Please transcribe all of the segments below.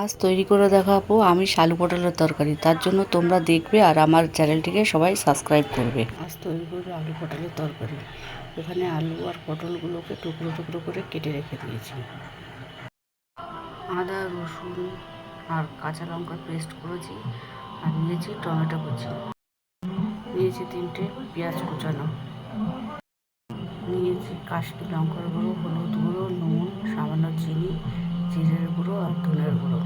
আজ তৈরি করে দেখাবো আমি শালু পটলের তরকারি। তার জন্য তোমরা দেখবে আর আমার চ্যানেলটিকে সবাই সাবস্ক্রাইব করবে। আজ তৈরি করব আলু পটলের তরকারি। এখানে আলু আর পটলগুলোকে টুকরো টুকরো করে কেটে রেখে দিয়েছি। আদা, রসুন আর কাঁচা লঙ্কা পেস্ট করেছি আর নিয়েছি টমেটো কুচি। নিয়েছি তিনটে পেঁয়াজ কুচানো। নিয়েছি কাশ্মীর লঙ্কার গুঁড়ো, হলুদ গুঁড়ো, নুন, সামান্য চিনি জিরের গুঁড়ো আর গুঁড়ো।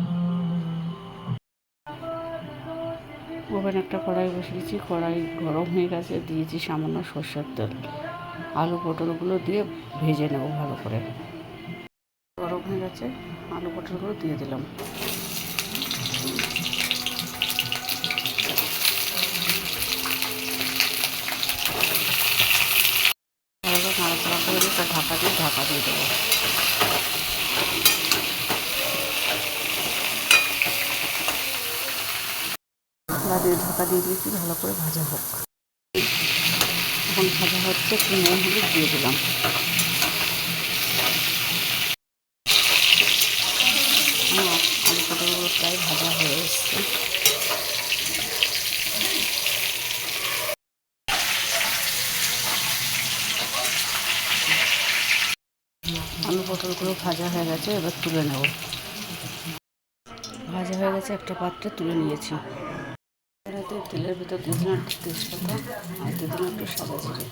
ওভেন একটা কড়াই বসিয়েছি, কড়াই গরম হয়ে গেছে, দিয়েছি সামান্য সর্ষের তেল। আলু পটলগুলো দিয়ে ভেজে নেব ভালো করে। গরম হয়ে গেছে, আলু পটলগুলো দিয়ে দিলাম। ঢাকা দিয়ে ঢাকা দিয়ে দেবো ঢাকা দিয়ে ঢাকা দিয়ে দিয়েছি, ভালো করে ভাজা হোক। এখন ভাজা হচ্ছে, একটু নুন হলুদ দিয়ে দিলাম। আলু পটলগুলো প্রায় ভাজা হয়ে এসছে। আলু পটলগুলো ভাজা হয়ে গেছে, এবার তুলে নেব। ভাজা হয়ে গেছে, একটা পাত্রে তুলে নিয়েছি। তেলের ভিতর দিয়ে দিলাম, একটু তেজপাতা আর দিয়ে দিলাম একটু সাদা জিরে।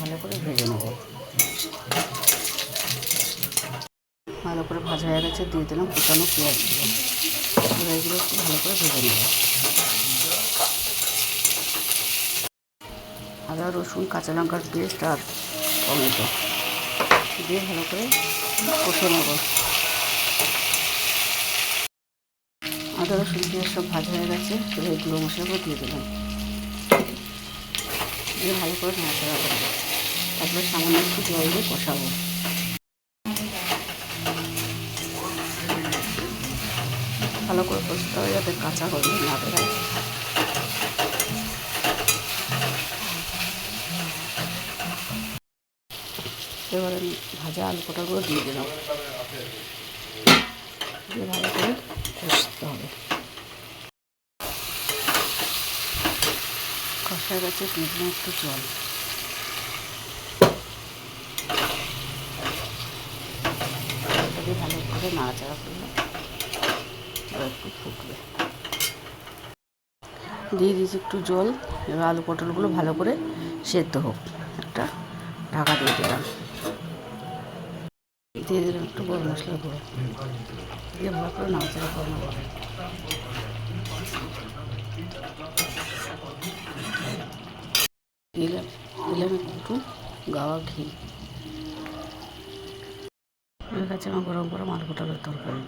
ভালো করে ভেজে নেব। ভালো করে ভাজা হয়ে গেছে, দিয়ে দিলাম কুচানো পেঁয়াজগুলো। পেঁয়াজগুলো একটু ভালো করে ভেজে নেব। আদা, রসুন, কাঁচা লঙ্কার পেস্ট আর টমেটো। দিয়ে ভালো করে কষে নেব। আদা রসুন পেঁয়াজ সব ভাজা হয়ে গেছে, এবার এই গুঁড়ো মশলাগুলো দিয়ে দিলাম। দিয়ে ভালো করে নাড়াচাড়া করব তারপরে সামান্য একটু জল দিয়ে কষাবো। ভালো করে কষতে হবে যাতে কাঁচা গন্ধ না বেরোয়। এবারে ভাজা আলু কটাগুলো দিয়ে দিলাম। দিয়ে ভালো করে কষতে হবে কষা গেছে দিয়ে একটু জল। ভালো করে নাড়াচাড়া এবার একটু ফুটবে। দিয়ে দিয়েছি একটু জল, এবার আলু পটলগুলো ভালো করে সেদ্ধ হোক। একটা ঢাকা দিয়ে দিলাম। দিয়ে দিলাম একটু গরম মশলা গুঁড়ো। দিয়ে ভালো করে নাড়াচাড়া করে নেব। দিলাম একটু গাওয়া ঘি। হয়ে কাছে আমার গরম গরম আলু পটলের তরকারি।